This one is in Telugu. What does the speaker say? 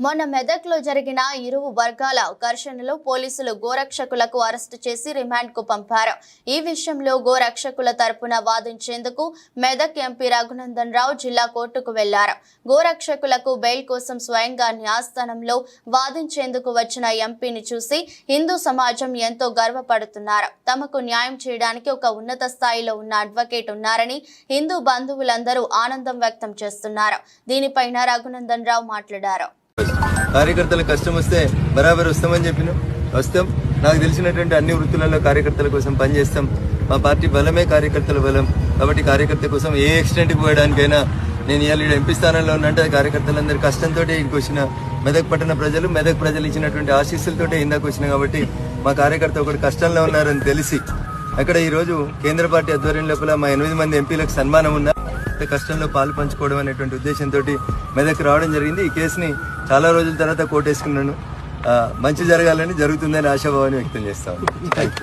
మొన్న మెదక్లో జరిగిన ఇరువు వర్గాల ఘర్షణలో పోలీసులు గోరక్షకులకు అరెస్టు చేసి రిమాండ్కు పంపారు. ఈ విషయంలో గోరక్షకుల తరపున వాదించేందుకు మెదక్ ఎంపీ రఘునందన్ రావు జిల్లా కోర్టుకు వెళ్ళారు. గోరక్షకులకు బెయిల్ కోసం స్వయంగా న్యాయస్థానంలో వాదించేందుకు వచ్చిన ఎంపీని చూసి హిందూ సమాజం ఎంతో గర్వపడుతున్నారు. తమకు న్యాయం చేయడానికి ఒక ఉన్నత స్థాయిలో ఉన్న అడ్వకేట్ ఉన్నారని హిందూ బంధువులందరూ ఆనందం వ్యక్తం చేస్తున్నారు. దీనిపైన రఘునందన్ రావు మాట్లాడారు. కార్యకర్తలకు కష్టం వస్తే బరాబర్ వస్తామని చెప్పిన వస్తాం. నాకు తెలిసినటువంటి అన్ని వృత్తులలో కార్యకర్తల కోసం పనిచేస్తాం. మా పార్టీ బలమే కార్యకర్తల బలం. కాబట్టి కార్యకర్త కోసం ఏ ఎక్స్టెంట్కి పోయడానికైనా నేను ఇవాళ ఎంపీ స్థానంలో ఉన్నంటే అది కార్యకర్తలందరి కష్టంతో ఇంటికి వచ్చిన మెదక్ పట్టణ ప్రజలు మెదక్ ప్రజలు ఇచ్చినటువంటి ఆశీస్సులతో ఇందాక వచ్చిన కాబట్టి మా కార్యకర్త ఒకటి కష్టంలో ఉన్నారని తెలిసి అక్కడ ఈరోజు కేంద్ర పార్టీ ఆధ్వర్యం లోపల మా ఎనిమిది మంది ఎంపీలకు సన్మానం ఉన్నా కష్టంలో పాలు పంచుకోవడం అనేటువంటి ఉద్దేశంతో మెదక్ రావడం జరిగింది. ఈ కేసుని చాలా రోజుల తర్వాత కోటేసుకున్నాను. మంచి జరగాలని జరుగుతుందని ఆశాభావాన్ని వ్యక్తం చేస్తాను థ్యాంక్ యూ